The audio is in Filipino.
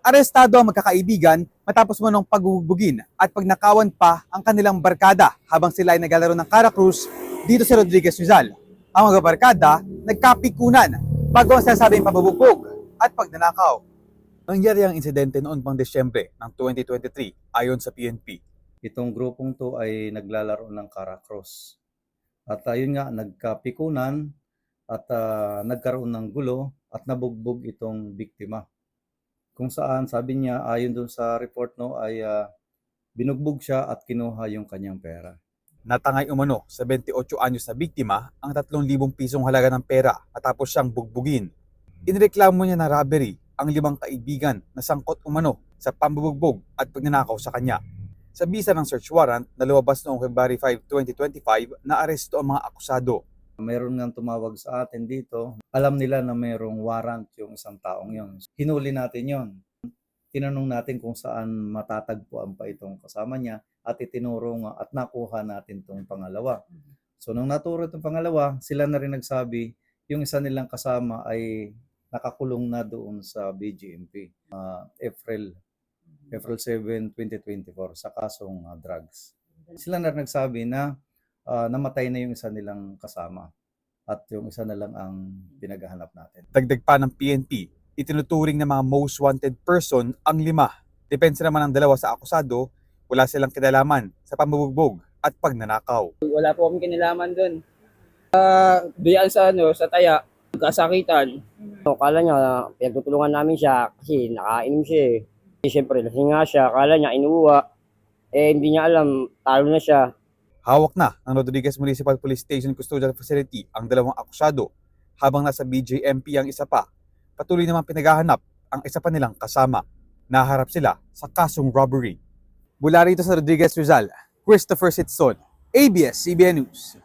Arestado ang magkakaibigan matapos manong pagbubugin at pagnakawan pa ang kanilang barkada habang sila ay naglalaro ng Caracruz dito sa Rodriguez Rizal. Ang mga barkada nagkapikunan bago ang sinasabing pabubugbog at pagnanakaw. Nangyari ang insidente noon pang Desyembre ng 2023 ayon sa PNP. Itong grupong to ay naglalaro ng Caracross. At ayun nga, nagkapikunan at ah, nagkaroon ng gulo at nabugbog itong biktima. Kung saan, sabi niya, ayon dun sa report no, ay ah, binugbog siya at kinuha yung kanyang pera. Natangay umano sa 28 anyos na biktima ang 3,000 pisong halaga ng pera matapos siyang bugbugin. Inireklamo niya na robbery ang limang kaibigan na sangkot umano sa pambubugbog at pagnanakaw sa kanya. Sa bisa ng search warrant na lumabas noong February 5, 2025 na aresto ang mga akusado. Mayroon nga tumawag sa atin dito. Alam nila na mayroong warrant yung isang taong yon. Hinuli natin yon. Tinanong natin kung saan matatagpuan pa itong kasama niya at itinuro nga at nakuha natin itong pangalawa. So nung naturo itong pangalawa, sila na rin nagsabi yung isa nilang kasama ay nakakulong na doon sa BGMP. ah, April April 7, 2024 sa kasong ah, drugs. Sila na rin nagsabi na ah, namatay na yung isa nilang kasama at yung isa na lang ang pinaghahanap natin. Dagdag pa ng PNP, itinuturing na mga most wanted person ang lima. Depensa naman ng dalawa sa akusado, wala silang kinalaman sa pambubugbog at pagnanakaw. wala po kami kinilaman doon. Uh, diyan sa ano, sa taya, kasakitan. So, kala niya, pinagtutulungan namin siya kasi nakainom siya eh. Siyempre, lasing siya, kala niya inuwa. Eh, hindi niya alam, talo na siya. Hawak na ng Rodriguez Municipal Police Station Custodial Facility ang dalawang akusado habang nasa BJMP ang isa pa. Patuloy naman pinaghahanap ang isa pa nilang kasama. Naharap sila sa kasong robbery. Mula rito sa Rodriguez Rizal, Christopher Sitson, ABS-CBN News.